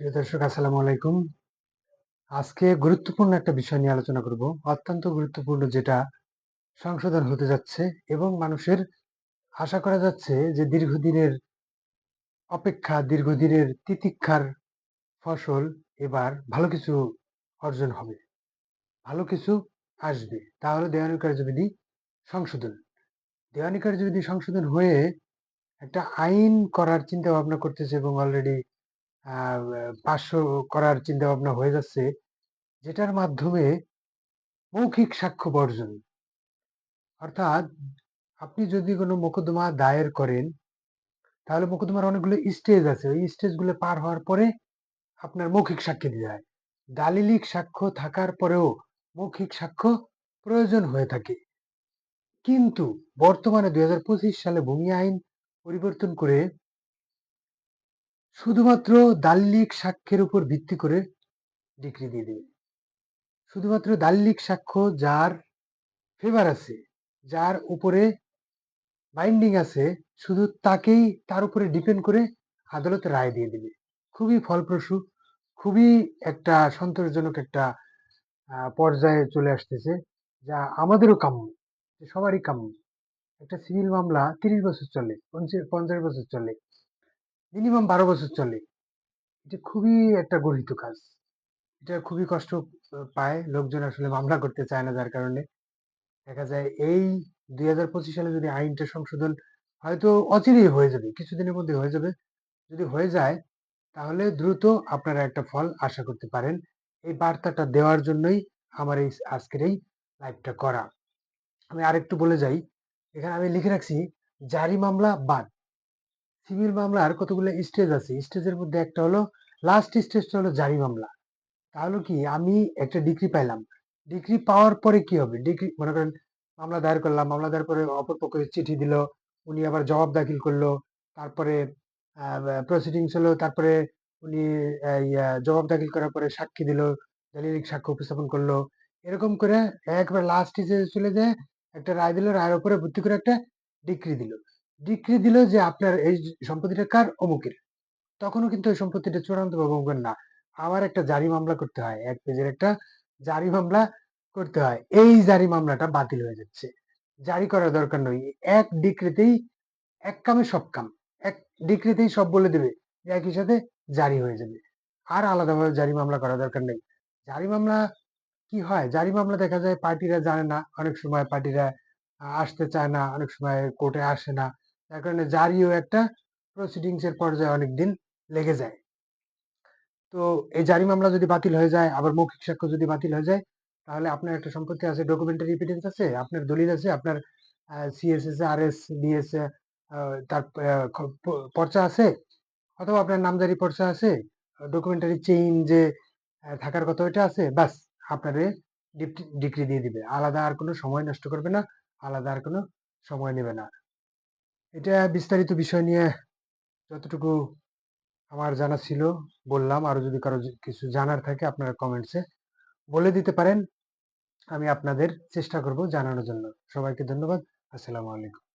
প্রিয় দর্শক, আসসালামু আলাইকুম। আজকে গুরুত্বপূর্ণ একটা বিষয় নিয়ে আলোচনা করব। অত্যন্ত গুরুত্বপূর্ণ যেটা সংশোধন হতে যাচ্ছে এবং মানুষের আশা করা যাচ্ছে যে দীর্ঘদিনের অপেক্ষা, দীর্ঘদিনের তিতিক্ষার ফসল এবার ভালো কিছু অর্জন হবে, ভালো কিছু আসবে। তাহলে দেওয়ানি কার্যবিধি সংশোধন। দেওয়ানি কার্যবিধি সংশোধন হয়ে একটা আইন করার চিন্তা ভাবনা করতেছে এবং অলরেডি পাঁচশো করার চিন্তা ভাবনা হয়ে যাচ্ছে, যেটার মাধ্যমে মৌখিক সাক্ষ্য বর্জন। অর্থাৎ, আপনি যদি কোনো মোকদ্দমা দায়ের করেন, তাহলে মোকদ্দমার অনেকগুলো স্টেজ আছে। ওই স্টেজগুলো পার হওয়ার পরে আপনার মৌখিক সাক্ষী দিয়ে হয়। দালিলিক সাক্ষ্য থাকার পরেও মৌখিক সাক্ষ্য প্রয়োজন হয়ে থাকে। কিন্তু বর্তমানে দুই হাজার পঁচিশ সালে ভূমি আইন পরিবর্তন করে শুধুমাত্র দাল্লিক সাক্ষ্যের উপর ভিত্তি করে ডিগ্রি দিয়ে দেবে। শুধুমাত্র দাল্লিক সাক্ষ্য যার ফেভার আছে, যার উপরে বাইন্ডিং আছে, শুধু তাকেই তার উপরে ডিপেন্ড করে আদালত রায় দিয়ে দেবে। খুবই ফলপ্রসূ, খুবই একটা সন্তোষজনক একটা পর্যায়ে চলে আসতেছে, যা আমাদেরও কাম্য সবারই কাম্য। একটা সিভিল মামলা তিরিশ বছর চলে পঞ্চাশ বছর চলে। মিনিমাম বারো বছর চলে। এটা খুবই একটা গঠিত কাজ। এটা খুবই কষ্ট পায়। লোকজন আসলে মামলা করতে চায় না যার কারণে। দেখা যায় এই দুই হাজার পঁচিশ সালে যদি আইনটা সংশোধন হয়তো অচিরেই হয়ে যাবে, কিছুদিনের মধ্যে হয়ে যাবে। যদি হয়ে যায়, তাহলে দ্রুত আপনারা একটা ফল আশা করতে পারেন। এই বার্তাটা দেওয়ার জন্যই আমার এই আজকের এই লাইভটা করা। আমি আরেকটু বলে যাই। এখানে আমি লিখে রাখছি, জারি মামলা বাদ। সিভিল মামলার কতগুলো স্টেজ আছে? স্টেজের মধ্যে একটা হলো লাস্ট স্টেজটা হলো জারি মামলা। তাহলে কি, আমি একটা ডিগ্রি পাইলাম। ডিগ্রি পাওয়ার পরে কি হবে? ডিগ্রি মনে করেন, মামলা দায়ের করলাম, মামলা দায়ের পরে অপর পক্ষে চিঠি দিল, উনি আবার জবাব দাখিল করল, তারপরে প্রসিডিংস হলো, তারপরে উনি জবাব দাখিল করার পরে সাক্ষী দিল, দলিলিক সাক্ষ্য উপস্থাপন করল। এরকম করে একবার লাস্ট স্টেজে চলে যায় একটা রায় দিল, রায়ের উপরে ভিত্তি করে একটা ডিগ্রি দিল। ডিক্রি দিল যে আপনার এই সম্পত্তিটা কার? অমুকের। তখনও কিন্তু ওই সম্পত্তিটা চূড়ান্ত বা অমুকের না। আবার একটা জারি মামলা করতে হয়। এক পেজের একটা জারি মামলা করতে হয়। এই জারি মামলাটা বাতিল হয়ে যাচ্ছে। জারি করার দরকার নয় এক ডিক্রিতেই, এক কামে সব কাম। এক ডিক্রিতেই সব বলে দেবে যে একই সাথে জারি হয়ে যাবে। আর আলাদাভাবে জারি মামলা করা দরকার নেই। জারি মামলা কি হয়? জারি মামলা দেখা যায়, পার্টিরা জানে না। অনেক সময় পার্টিরা আসতে চায় না। অনেক সময় কোর্টে আসে না। যার কারণে জারিও একটা প্রসিডিংস এর পর্যায়ে অনেক দিন লেগে যায়। তো এই জারি মামলা যদি বাতিল হয়ে যায়, আবার মৌখিক সাক্ষ্য যদি বাতিল হয়ে যায়, তাহলে আপনার একটা সম্পত্তি আছে ডকুমেন্টারি এভিডেন্স আছে, আপনার দলিল আছে, আপনার সিএসএস আর এস বিএস তার পর্চা আছে, অথবা আপনার নামজারি পর্চা আছে ডকুমেন্টারি চেইন যে থাকার কথা ওইটা আছে বাস আপনারে ডিগ্রি দিয়ে দিবে। আলাদা আর কোনো সময় নষ্ট করবে না, আলাদা আর কোনো সময় নেবে না। এটা বিস্তারিত বিষয় নিয়ে যতটুকু আমার জানা ছিল বললাম আরও যদি কারও কিছু জানার থাকে আপনারা কমেন্টসে বলে দিতে পারেন। আমি আপনাদের চেষ্টা করব জানানোর জন্য। সবাইকে ধন্যবাদ। আসসালামু আলাইকুম।